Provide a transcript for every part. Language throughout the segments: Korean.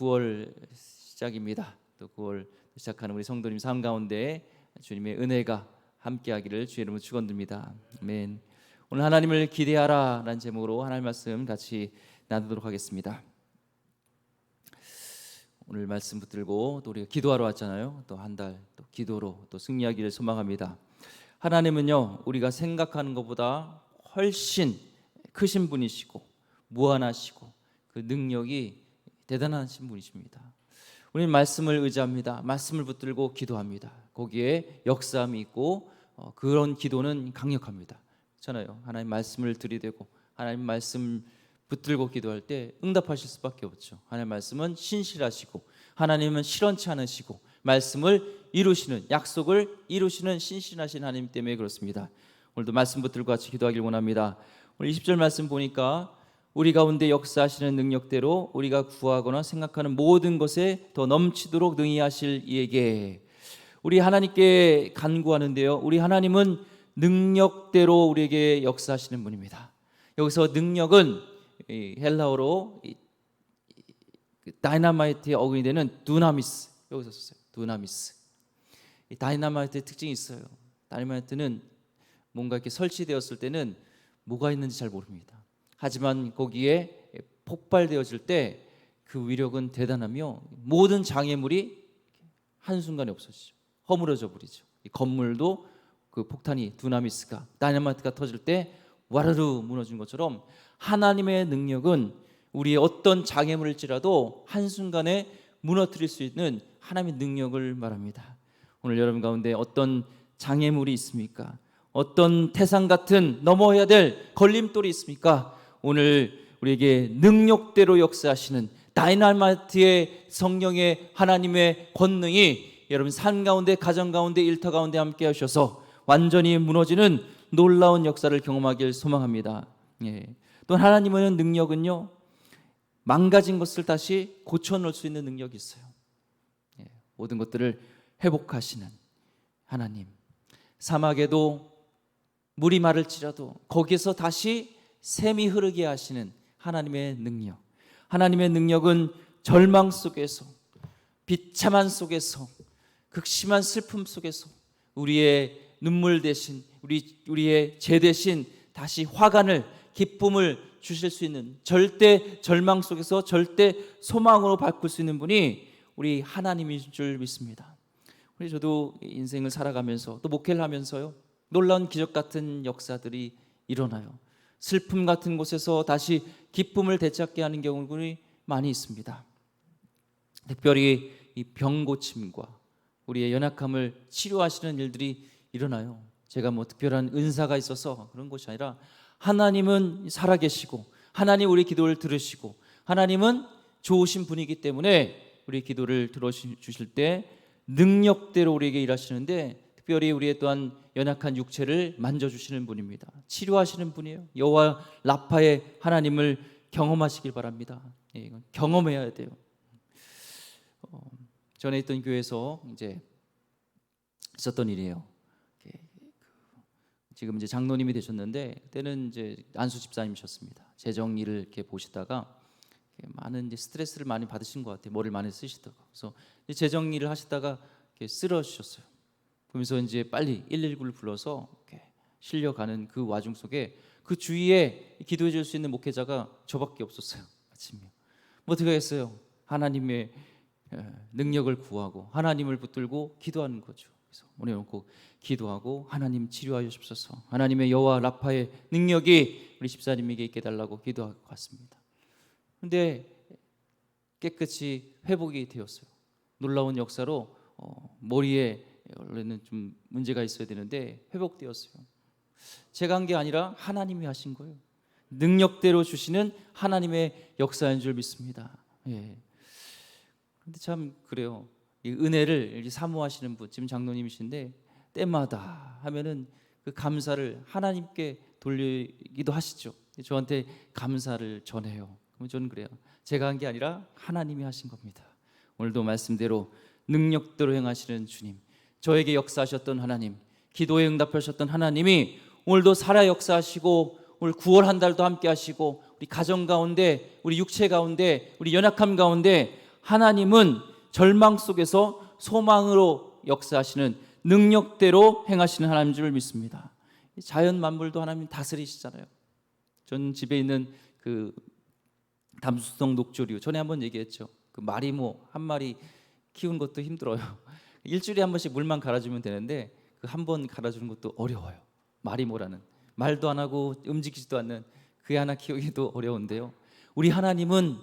9월 시작입니다. 또 9월 시작하는 우리 성도님 삶 가운데 주님의 은혜가 함께하기를 주의 이름으로 축원드립니다. 아멘. 오늘 하나님을 기대하라라는 제목으로 하나님 말씀 같이 나누도록 하겠습니다. 오늘 말씀 붙들고 또 우리가 기도하러 왔잖아요. 또 한 달 또 기도로 또 승리하기를 소망합니다. 하나님은요 우리가 생각하는 것보다 훨씬 크신 분이시고 무한하시고 그 능력이 대단하신 분이십니다. 우리는 말씀을 의지합니다. 말씀을 붙들고 기도합니다. 거기에 역사함이 있고 어, 그런 기도는 강력합니다. 그렇잖아요. 하나님 말씀을 들이대고 하나님 말씀 붙들고 기도할 때 응답하실 수밖에 없죠. 하나님 말씀은 신실하시고 하나님은 실언치 않으시고 말씀을 이루시는 약속을 이루시는 신실하신 하나님 때문에 그렇습니다. 오늘도 말씀 붙들고 같이 기도하길 원합니다. 오늘 20절 말씀 보니까 우리 가운데 역사하시는 능력대로 우리가 구하거나 생각하는 모든 것에 더 넘치도록 능히 하실 이에게 우리 하나님께 간구하는데요. 우리 하나님은 능력대로 우리에게 역사하시는 분입니다. 여기서 능력은 이 헬라어로 다이나마이트의 어근이 되는 두나미스 여기서 썼어요. 두나미스. 이 다이나마이트의 특징이 있어요. 다이나마이트는 뭔가 이렇게 설치되었을 때는 뭐가 있는지 잘 모릅니다. 하지만 거기에 폭발되어질 때 그 위력은 대단하며 모든 장애물이 한순간에 없어지죠. 허물어져 버리죠. 이 건물도 그 폭탄이 두나미스가 다이나마이트가 터질 때 와르르 무너진 것처럼 하나님의 능력은 우리의 어떤 장애물일지라도 한순간에 무너뜨릴 수 있는 하나님의 능력을 말합니다. 오늘 여러분 가운데 어떤 장애물이 있습니까? 어떤 태산 같은 넘어야 될 걸림돌이 있습니까? 오늘 우리에게 능력대로 역사하시는 다이나마이트의 성령의 하나님의 권능이 여러분 산 가운데 가정 가운데 일터 가운데 함께 하셔서 완전히 무너지는 놀라운 역사를 경험하길 소망합니다. 예. 또 하나님의 능력은요 망가진 것을 다시 고쳐놓을 수 있는 능력이 있어요. 예. 모든 것들을 회복하시는 하나님. 사막에도 물이 마를지라도 거기서 다시 샘이 흐르게 하시는 하나님의 능력. 하나님의 능력은 절망 속에서 비참한 속에서 극심한 슬픔 속에서 우리의 눈물 대신 우리 우리의 죄 대신 다시 화관을 기쁨을 주실 수 있는 절대 절망 속에서 절대 소망으로 바꿀 수 있는 분이 우리 하나님인 줄 믿습니다. 우리 저도 인생을 살아가면서 또 목회를 하면서요 놀라운 기적 같은 역사들이 일어나요. 슬픔 같은 곳에서 다시 기쁨을 되찾게 하는 경우들이 많이 있습니다. 특별히 이 병 고침과 우리의 연약함을 치료하시는 일들이 일어나요. 제가 뭐 특별한 은사가 있어서 그런 것이 아니라 하나님은 살아계시고 하나님 우리 기도를 들으시고 하나님은 좋으신 분이기 때문에 우리 기도를 들어주실 때 능력대로 우리에게 일하시는데 특별히 우리의 또한 연약한 육체를 만져주시는 분입니다. 치료하시는 분이에요. 여호와 라파의 하나님을 경험하시길 바랍니다. 예, 이건 경험해야 돼요. 어, 전에 있던 교회에서 이제 있었던 일이에요. 그 지금 이제 장로님이 되셨는데 그때는 이제 안수 집사님이셨습니다. 재정 일을 이렇게 보시다가 많은 이제 스트레스를 많이 받으신 것 같아요. 머리를 많이 쓰시다가 그래서 재정 일을 하시다가 쓰러지셨어요. 이제 빨리 119를 불러서 실려가는 그 와중 속에 그 주위에 기도해 줄 수 있는 목회자가 저밖에 없었어요. 아침에 뭐 어떻게 하겠어요? 하나님의 에, 능력을 구하고 하나님을 붙들고 기도하는 거죠. 그래서 오늘 놓고 기도하고 하나님 치료하여 주옵소서. 하나님의 여호와 라파의 능력이 우리 집사님에게 있게 달라고 기도하고 갔습니다. 근데 깨끗이 회복이 되었어요. 놀라운 역사로 어, 머리에 원래는 좀 문제가 있어야 되는데 회복되었어요. 제가 한 게 아니라 하나님이 하신 거예요. 능력대로 주시는 하나님의 역사인 줄 믿습니다. 예. 근데 참 그래요. 이 은혜를 사모하시는 분, 지금 장로님이신데 때마다 하면은 그 감사를 하나님께 돌리기도 하시죠. 저한테 감사를 전해요. 그럼 저는 그래요. 제가 한 게 아니라 하나님이 하신 겁니다. 오늘도 말씀대로 능력대로 행하시는 주님, 저에게 역사하셨던 하나님, 기도에 응답하셨던 하나님이 오늘도 살아 역사하시고 오늘 9월 한 달도 함께 하시고 우리 가정 가운데 우리 육체 가운데 우리 연약함 가운데 하나님은 절망 속에서 소망으로 역사하시는 능력대로 행하시는 하나님인 줄 믿습니다. 이 자연 만물도 하나님 다스리시잖아요. 전 집에 있는 그 담수성 녹조류 전에 한번 얘기했죠. 그 마리모 한 마리 키우는 것도 힘들어요. 일주일에 한 번씩 물만 갈아주면 되는데 그 한 번 갈아주는 것도 어려워요. 마리모라는 말도 안 하고 움직이지도 않는 그 하나 키우기도 어려운데요. 우리 하나님은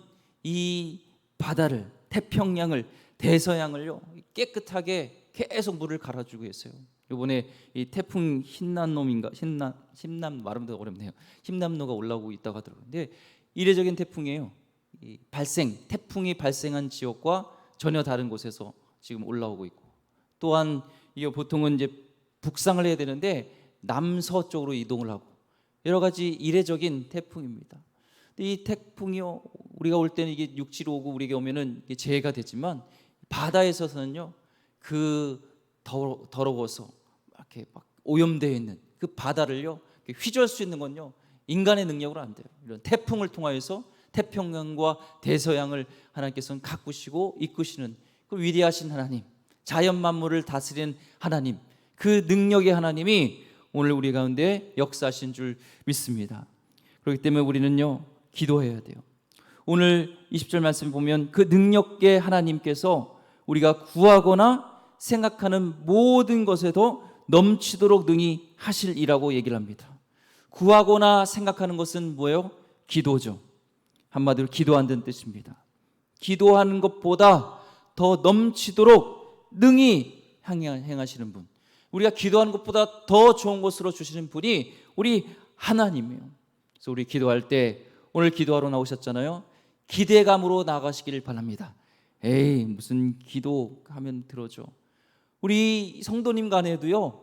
이 바다를 태평양을 대서양을요 깨끗하게 계속 물을 갈아주고 있어요. 이번에 이 태풍 흰남놈인가 흰남 흰남 말하면 어렵네요. 흰남노가 올라오고 있다고 하더라고요. 근데 이례적인 태풍이에요. 이 발생 태풍이 발생한 지역과 전혀 다른 곳에서 지금 올라오고 있고 또한 이게 보통은 이제 북상을 해야 되는데 남서쪽으로 이동을 하고 여러 가지 이례적인 태풍입니다. 이 태풍이요 우리가 올 때는 이게 육지로 오고 우리에게 오면은 이게 재해가 되지만 바다에서는요 그 더러, 더러워서 이렇게 막 오염되어 있는 그 바다를요 휘저을 수 있는 건요 인간의 능력으로 안 돼요. 이런 태풍을 통하여서 태평양과 대서양을 하나님께서는 가꾸시고 이끄시는 그 위대하신 하나님, 자연 만물을 다스리는 하나님, 그 능력의 하나님이 오늘 우리 가운데 역사하신 줄 믿습니다. 그렇기 때문에 우리는요 기도해야 돼요. 오늘 20절 말씀 보면 그 능력의 하나님께서 우리가 구하거나 생각하는 모든 것에도 넘치도록 능히 하실 이라고 얘기를 합니다. 구하거나 생각하는 것은 뭐예요? 기도죠. 한마디로 기도한다는 뜻입니다. 기도하는 것보다 더 넘치도록 능히 행하시는 분. 우리가 기도하는 것보다 더 좋은 것으로 주시는 분이 우리 하나님이에요. 그래서 우리 기도할 때 오늘 기도하러 나오셨잖아요. 기대감으로 나가시기를 바랍니다. 에이 무슨 기도하면 들어줘. 우리 성도님 간에도요.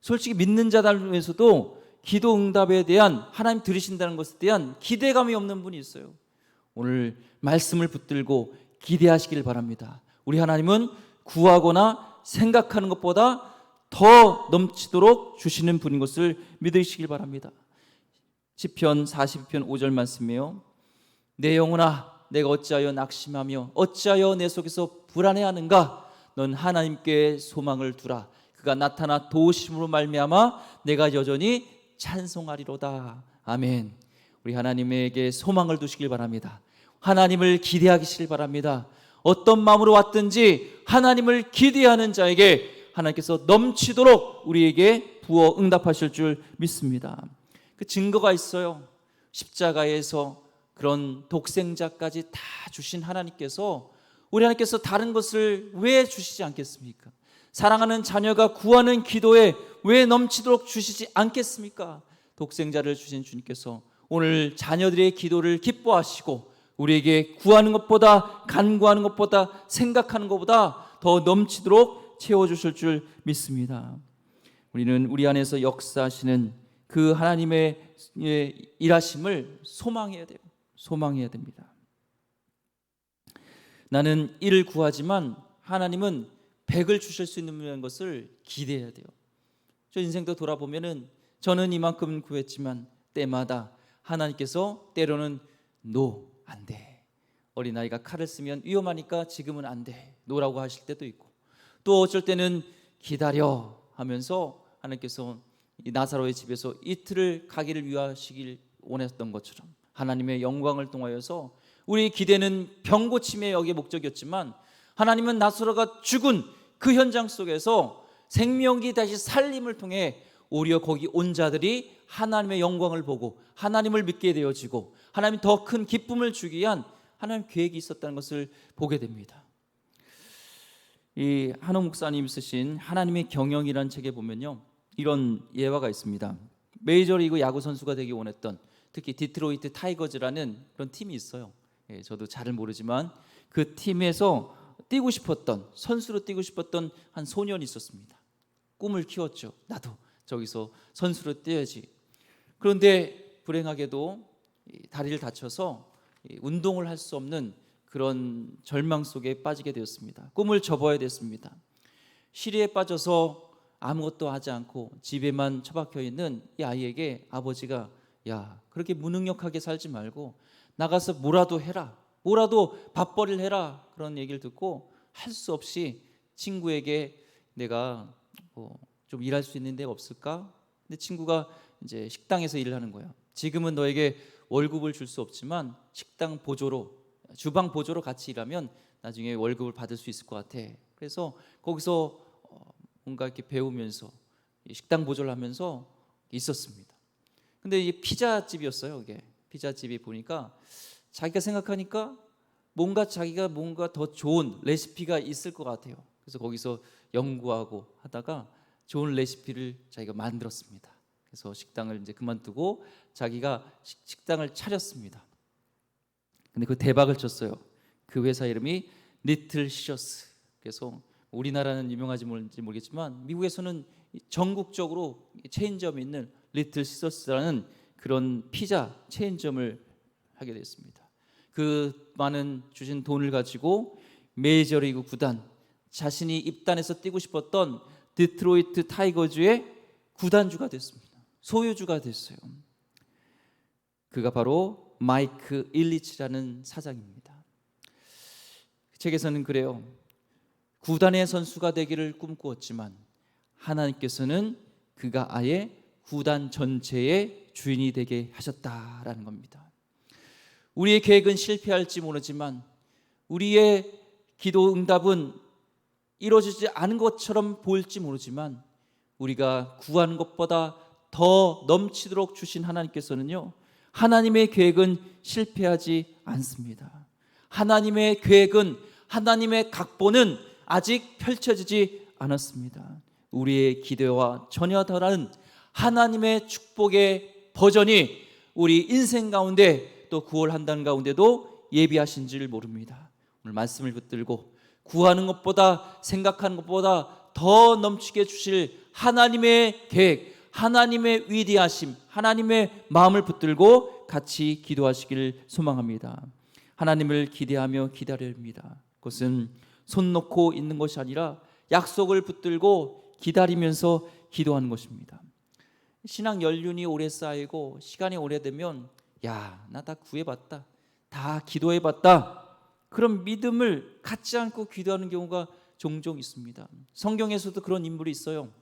솔직히 믿는 자들 중에서도 기도 응답에 대한 하나님 들으신다는 것에 대한 기대감이 없는 분이 있어요. 오늘 말씀을 붙들고 기대하시기를 바랍니다. 우리 하나님은 구하거나 생각하는 것보다 더 넘치도록 주시는 분인 것을 믿으시길 바랍니다. 시편 42편 5절 말씀이에요. 내 영혼아 내가 어찌하여 낙심하며 어찌하여 내 속에서 불안해하는가? 넌 하나님께 소망을 두라. 그가 나타나 도우심으로 말미암아 내가 여전히 찬송하리로다. 아멘. 우리 하나님에게 소망을 두시길 바랍니다. 하나님을 기대하시길 바랍니다. 어떤 마음으로 왔든지 하나님을 기대하는 자에게 하나님께서 넘치도록 우리에게 부어 응답하실 줄 믿습니다. 그 증거가 있어요. 십자가에서 그런 독생자까지 다 주신 하나님께서 우리 하나님께서 다른 것을 왜 주시지 않겠습니까? 사랑하는 자녀가 구하는 기도에 왜 넘치도록 주시지 않겠습니까? 독생자를 주신 주님께서 오늘 자녀들의 기도를 기뻐하시고 우리에게 구하는 것보다 간구하는 것보다 생각하는 것보다 더 넘치도록 채워 주실 줄 믿습니다. 우리는 우리 안에서 역사하시는 그 하나님의 일하심을 소망해야 돼요. 소망해야 됩니다. 나는 이를 구하지만 하나님은 백을 주실 수 있는 것을 기대해야 돼요. 저 인생도 돌아보면은 저는 이만큼 구했지만 때마다 하나님께서 때로는 노, 안 돼. 어린아이가 칼을 쓰면 위험하니까 지금은 안 돼. 노라고 하실 때도 있고 또 어쩔 때는 기다려 하면서 하나님께서 나사로의 집에서 이틀을 가기를 위하시길 원했던 것처럼 하나님의 영광을 통하여서 우리 기대는 병 고침의 역의 목적이었지만 하나님은 나사로가 죽은 그 현장 속에서 생명이 다시 살림을 통해 오히려 거기 온 자들이 하나님의 영광을 보고 하나님을 믿게 되어지고 하나님 더 큰 기쁨을 주기 위한 하나님 계획이 있었다는 것을 보게 됩니다. 이 한호 목사님 쓰신 하나님의 경영이라는 책에 보면요 이런 예화가 있습니다. 메이저리그 야구 선수가 되기 원했던 특히 디트로이트 타이거즈라는 그런 팀이 있어요. 예, 저도 잘 모르지만 그 팀에서 뛰고 싶었던 선수로 뛰고 싶었던 한 소년이 있었습니다. 꿈을 키웠죠. 나도 저기서 선수로 뛰어야지. 그런데 불행하게도 다리를 다쳐서 운동을 할 수 없는 그런 절망 속에 빠지게 되었습니다. 꿈을 접어야 됐습니다. 시리에 빠져서 아무것도 하지 않고 집에만 처박혀 있는 이 아이에게 아버지가 야 그렇게 무능력하게 살지 말고 나가서 뭐라도 해라 뭐라도 밥벌이를 해라 그런 얘기를 듣고 할 수 없이 친구에게 내가 뭐 좀 일할 수 있는 데가 없을까? 근데 친구가 이제 식당에서 일을 하는 거야. 지금은 너에게 월급을 줄 수 없지만 식당 보조로 주방 보조로 같이 일하면 나중에 월급을 받을 수 있을 것 같아. 그래서 거기서 어, 뭔가 이렇게 배우면서 이 식당 보조를 하면서 있었습니다. 근데 이게 피자 집이었어요. 이게 피자 집이 보니까 자기가 생각하니까 뭔가 자기가 뭔가 더 좋은 레시피가 있을 것 같아요. 그래서 거기서 연구하고 하다가 좋은 레시피를 자기가 만들었습니다. 그래서 식당을 이제 그만두고 자기가 식- 식당을 차렸습니다. 근데 그 대박을 쳤어요. 그 회사 이름이 리틀 시저스. 그래서 우리나라는 유명하지 모르겠지만 미국에서는 전국적으로 체인점이 있는 리틀 시저스라는 그런 피자 체인점을 하게 됐습니다. 그 많은 주신 돈을 가지고 메이저리그 구단 자신이 입단해서 뛰고 싶었던 디트로이트 타이거즈의 구단주가 됐습니다. 소유주가 됐어요. 그가 바로 마이크 일리치라는 사장입니다. 그 책에서는 그래요. 구단의 선수가 되기를 꿈꾸었지만 하나님께서는 그가 아예 구단 전체의 주인이 되게 하셨다라는 겁니다. 우리의 계획은 실패할지 모르지만 우리의 기도 응답은 이루어지지 않은 것처럼 보일지 모르지만 우리가 구하는 것보다 더 넘치도록 주신 하나님께서는요. 하나님의 계획은 실패하지 않습니다. 하나님의 계획은 하나님의 각본은 아직 펼쳐지지 않았습니다. 우리의 기대와 전혀 다른 하나님의 축복의 버전이 우리 인생 가운데 또 9월 한 달 가운데도 예비하신 줄 모릅니다. 오늘 말씀을 붙들고 구하는 것보다 생각하는 것보다 더 넘치게 주실 하나님의 계획, 하나님의 위대하심, 하나님의 마음을 붙들고 같이 기도하시기를 소망합니다. 하나님을 기대하며 기다려야 합니다. 그것은 손 놓고 있는 것이 아니라 약속을 붙들고 기다리면서 기도하는 것입니다. 신앙 연륜이 오래 쌓이고 시간이 오래되면 야, 나 다 구해봤다. 다 기도해봤다. 그런 믿음을 갖지 않고 기도하는 경우가 종종 있습니다. 성경에서도 그런 인물이 있어요.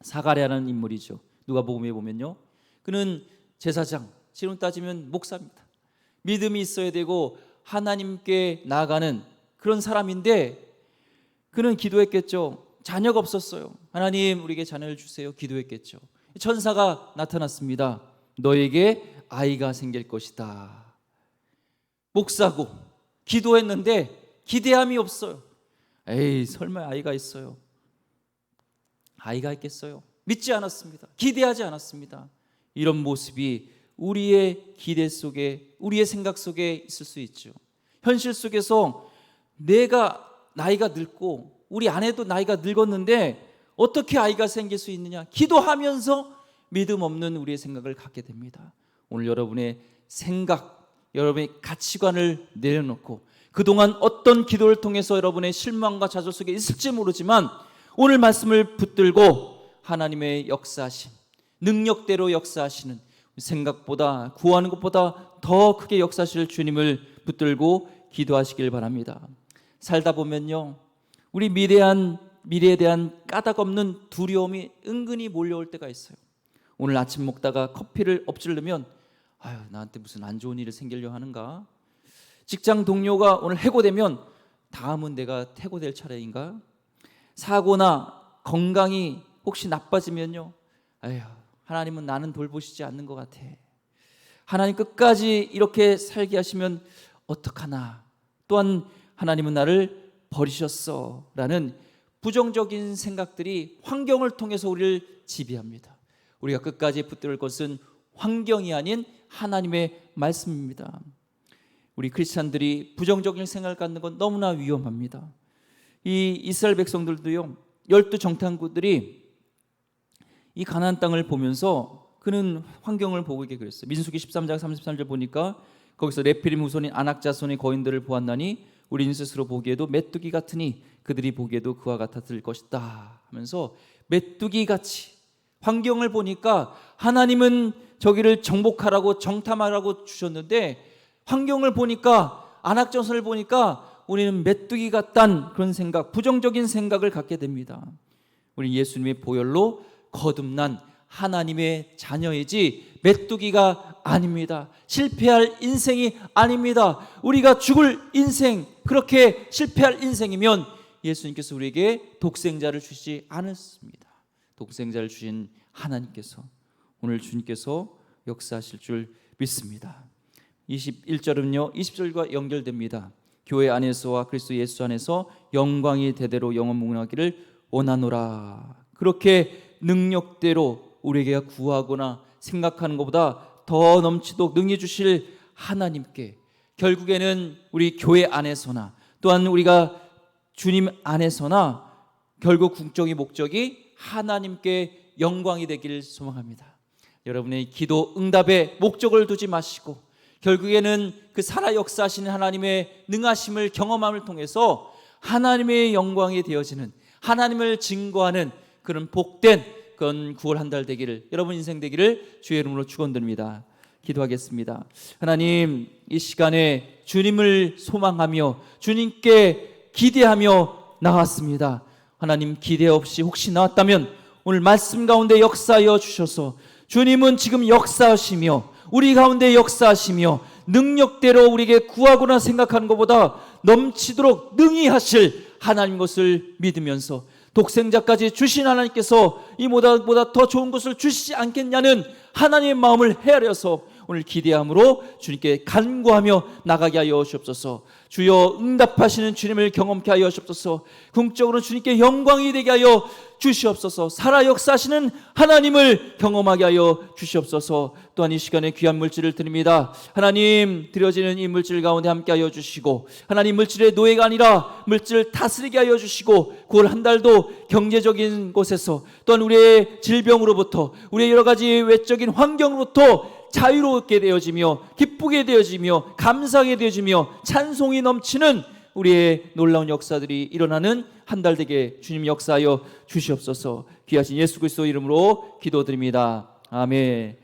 사가랴라는 인물이죠. 누가복음에 보면요. 그는 제사장, 지금 따지면 목사입니다. 믿음이 있어야 되고 하나님께 나아가는 그런 사람인데 그는 기도했겠죠. 자녀가 없었어요. 하나님 우리에게 자녀를 주세요. 기도했겠죠. 천사가 나타났습니다. 너에게 아이가 생길 것이다. 목사고 기도했는데 기대함이 없어요. 에이 설마 아이가 있어요. 아이가 있겠어요? 믿지 않았습니다. 기대하지 않았습니다. 이런 모습이 우리의 기대 속에 우리의 생각 속에 있을 수 있죠. 현실 속에서 내가 나이가 늙고 우리 아내도 나이가 늙었는데 어떻게 아이가 생길 수 있느냐? 기도하면서 믿음 없는 우리의 생각을 갖게 됩니다. 오늘 여러분의 생각, 여러분의 가치관을 내려놓고 그동안 어떤 기도를 통해서 여러분의 실망과 좌절 속에 있을지 모르지만 오늘 말씀을 붙들고 하나님의 역사하심, 능력대로 역사하시는 생각보다 구하는 것보다 더 크게 역사하실 주님을 붙들고 기도하시길 바랍니다. 살다 보면요. 우리 미래한 미래에 대한 까닭 없는 두려움이 은근히 몰려올 때가 있어요. 오늘 아침 먹다가 커피를 엎질르면 아유, 나한테 무슨 안 좋은 일이 생기려 하는가? 직장 동료가 오늘 해고되면 다음은 내가 퇴고될 차례인가? 사고나 건강이 혹시 나빠지면요. 아휴, 하나님은 나는 돌보시지 않는 것 같아. 하나님 끝까지 이렇게 살게 하시면 어떡하나. 또한 하나님은 나를 버리셨어. 라는 부정적인 생각들이 환경을 통해서 우리를 지배합니다. 우리가 끝까지 붙들 것은 환경이 아닌 하나님의 말씀입니다. 우리 크리스찬들이 부정적인 생각을 갖는 건 너무나 위험합니다. 이 이스라엘 백성들도요. 열두 정탐구들이 이 가나안 땅을 보면서 그는 환경을 보고 있게 그랬어요. 민수기 13장 33절 보니까 거기서 레피림 후손인 아낙 자손의 거인들을 보았나니 우리는 스스로 보기에도 메뚜기 같으니 그들이 보기에도 그와 같았을 것이다 하면서 메뚜기 같이 환경을 보니까 하나님은 저기를 정복하라고 정탐하라고 주셨는데 환경을 보니까 안악전선을 보니까 우리는 메뚜기 같단 그런 생각, 부정적인 생각을 갖게 됩니다. 우리 예수님의 보혈로 거듭난 하나님의 자녀이지 메뚜기가 아닙니다. 실패할 인생이 아닙니다. 우리가 죽을 인생, 그렇게 실패할 인생이면 예수님께서 우리에게 독생자를 주시지 않았습니다. 독생자를 주신 하나님께서 오늘 주님께서 역사하실 줄 믿습니다. 21절은요. 20절과 연결됩니다. 교회 안에서와 그리스도 예수 안에서 영광이 대대로 영원무궁하기를 원하노라. 그렇게 능력대로 우리에게 구하거나 생각하는 것보다 더 넘치도록 능히 주실 하나님께 결국에는 우리 교회 안에서나 또한 우리가 주님 안에서나 결국 궁적인 목적이 하나님께 영광이 되기를 소망합니다. 여러분의 기도 응답에 목적을 두지 마시고 결국에는 그 살아 역사하시는 하나님의 능하심을 경험함을 통해서 하나님의 영광이 되어지는 하나님을 증거하는 그런 복된 그런 9월 한 달 되기를 여러분 인생 되기를 주의 이름으로 축원드립니다. 기도하겠습니다. 하나님 이 시간에 주님을 소망하며 주님께 기대하며 나왔습니다. 하나님 기대 없이 혹시 나왔다면 오늘 말씀 가운데 역사하여 주셔서 주님은 지금 역사하시며 우리 가운데 역사하시며 능력대로 우리에게 구하거나 생각하는 것보다 넘치도록 능히 하실 하나님 것을 믿으면서 독생자까지 주신 하나님께서 이보다 보다 더 좋은 것을 주시지 않겠냐는 하나님의 마음을 헤아려서 오늘 기대함으로 주님께 간구하며 나가게 하여 주옵소서. 주여 응답하시는 주님을 경험케 하여 주옵소서. 궁적으로 주님께 영광이 되게 하여 주시옵소서. 살아 역사하시는 하나님을 경험하게 하여 주시옵소서. 또한 이 시간에 귀한 물질을 드립니다. 하나님 드려지는 이 물질 가운데 함께 하여 주시고 하나님 물질의 노예가 아니라 물질을 다스리게 하여 주시고 9월 한 달도 경제적인 곳에서 또한 우리의 질병으로부터 우리의 여러 가지 외적인 환경으로부터 자유롭게 되어지며 기쁘게 되어지며 감사하게 되어지며 찬송이 넘치는 우리의 놀라운 역사들이 일어나는 한 달 되게 주님 역사하여 주시옵소서 귀하신 예수 그리스도 이름으로 기도드립니다. 아멘.